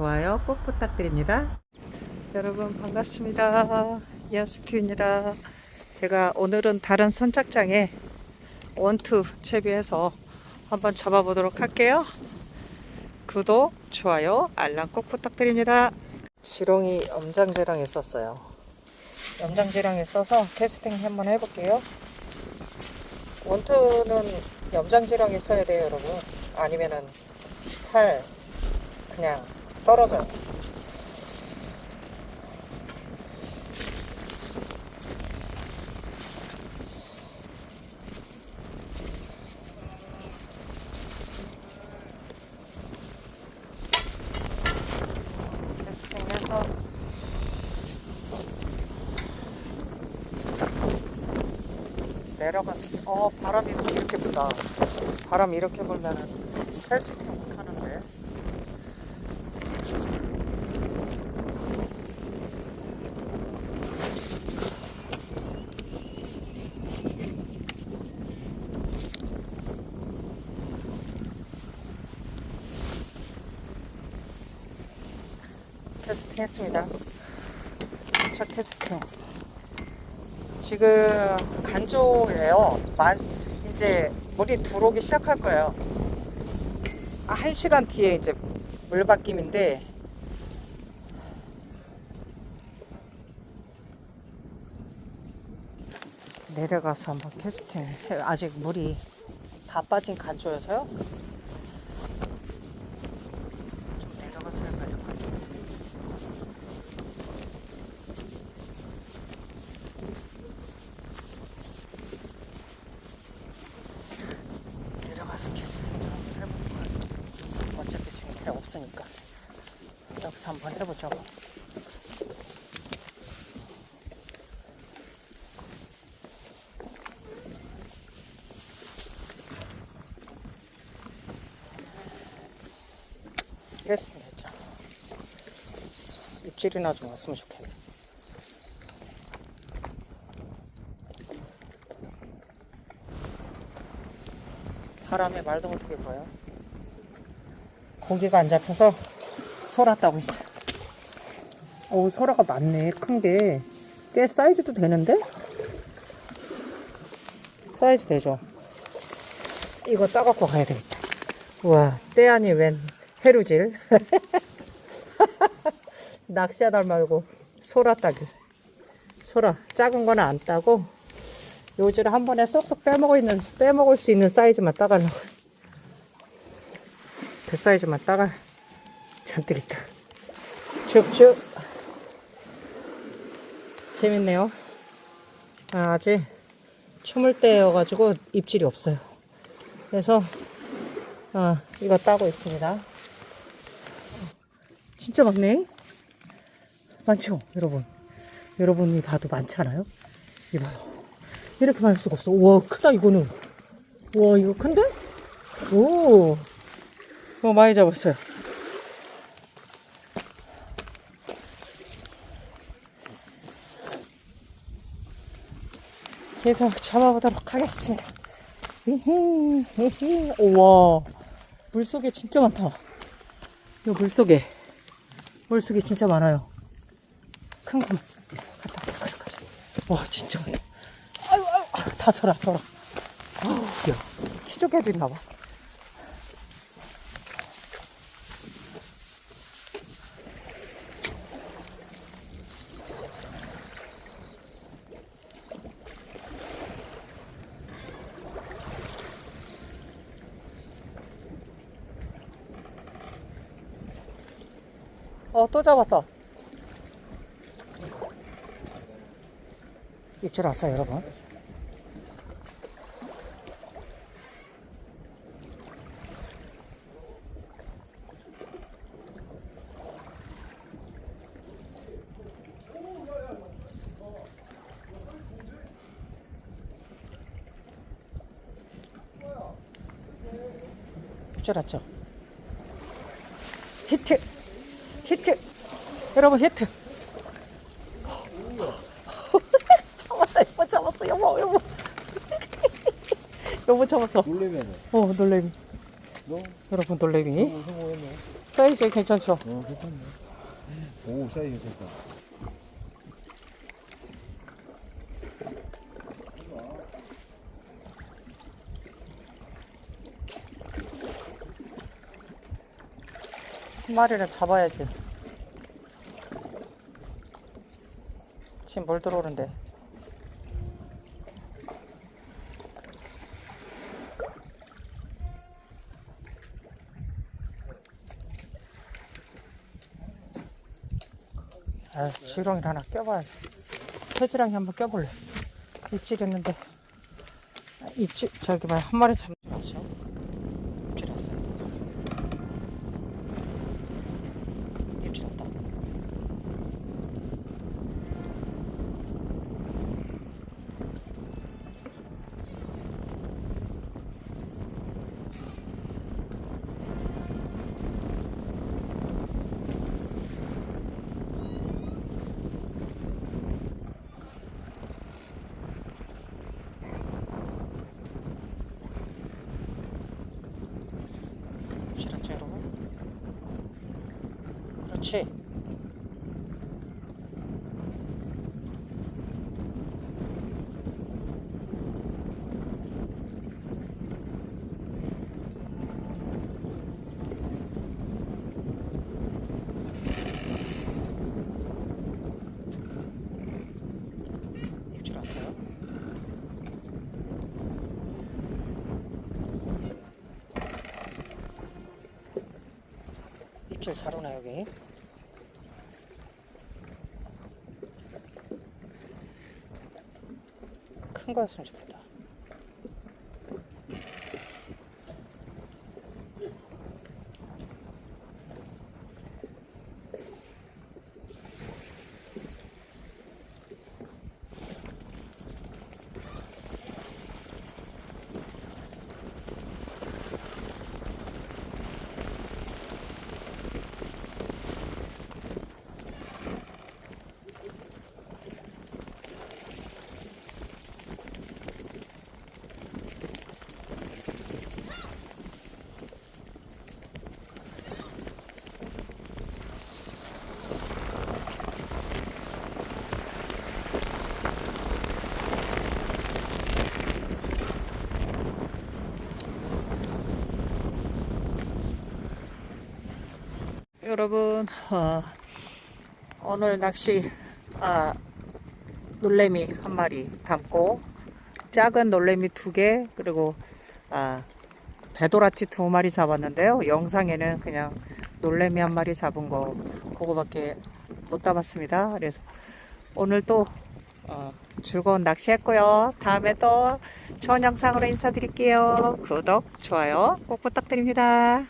좋아요 꼭 부탁드립니다. 여러분 반갑습니다. 연스티입니다. 제가 오늘은 다른 선착장에 원투 채비해서 한번 잡아보도록 할게요. 구독, 좋아요, 알람 꼭 부탁드립니다. 지렁이 염장제랑 있었어요. 염장제랑 있어서 캐스팅 한번 해볼게요. 원투는 염장지랑 있어야 돼요, 여러분. 아니면은 살 그냥 떨어져요. 캐스팅해서 내려갔어. 어, 바람이 이렇게 불다. 바람 이렇게 불면은 캐스팅 못 하는데. 캐스팅 했습니다. 첫 캐스팅. 지금 간조예요. 만 이제 물이 들어오기 시작할 거예요. 아, 한 시간 뒤에 이제 물 바뀜인데 내려가서 한번 캐스팅. 해- 아직 물이 다 빠진 간조여서요. 좀 내려가서 해봐야 될 것 같아요. 내려가서 캐스팅 좀 해볼 거예요. 어차피 지금 배 없으니까 여기서 한번 해보자고. 캐스팅 했죠. 입질이나 좀 왔으면 좋겠네. 바람에 말도 못하게 보여. 고기가 안 잡혀서 소라 따고 있어. 오, 소라가 많네. 큰 게. 꽤 사이즈도 되는데? 사이즈 되죠? 이거 싸갖고 가야 되겠다. 우와, 때 아니 웬 해루질. 낚시하다 말고 소라 따기. 소라. 작은 거는 안 따고 요지를 한 번에 쏙쏙 빼먹을, 있는, 빼먹을 수 있는 사이즈만 따가려고. 그 사이즈만 따가. 잔뜩 있다. 쭉쭉. 재밌네요. 아, 아직 추물 때여가지고 입질이 없어요. 그래서, 아, 이거 따고 있습니다. 진짜 많네. 많죠, 여러분. 여러분이 봐도 많잖아요. 이봐요. 이렇게 많을 수가 없어. 우와, 크다, 이거는. 우와, 이거 큰데? 오. 어, 많이 잡았어요. 계속 잡아보도록 하겠습니다. 우와, 물속에 진짜 많다. 이 물속에. 물속에 진짜 많아요. 큰 거. 갖다 갖다 가져가자. 와, 진짜 많네. 아유, 아유, 다 서라, 서라. 어우, 야, 키조개도 있나봐. 어, 또 잡았다. 입질 왔어요, 여러분. 입질 왔죠? 히트! 히트! 여러분, 히트! 잡았다, 여보 잡았어, 여보, 여보. 여보 잡았어. 놀래면은 어, 놀래미. 너 여러분 놀래미 성공했네. 사이즈 괜찮죠? 어, 괜찮네. 오, 사이즈. 한 마리를 잡아야지 지금 뭘 들어오는데. 아, 지렁이를 하나 껴봐야지 새지랑이 한번 껴볼래. 입질 했는데. 아, 입질 저기 봐요 한 마리 잡지 마시오 입질 했어요 입질 했다 실었죠 여러분? 그렇지 입질 왔어요? 입질 잘 오나 여기. 큰 거였으면 좋겠다 여러분 어, 오늘 낚시 아, 놀래미 한 마리 담고 작은 놀래미 두 개 그리고 아, 배도라치 두 마리 잡았는데요. 영상에는 그냥 놀래미 한 마리 잡은 거 그거밖에 못 담았습니다. 그래서 오늘 또 어, 즐거운 낚시했고요. 다음에 또 좋은 영상으로 인사드릴게요. 구독 좋아요 꼭 부탁드립니다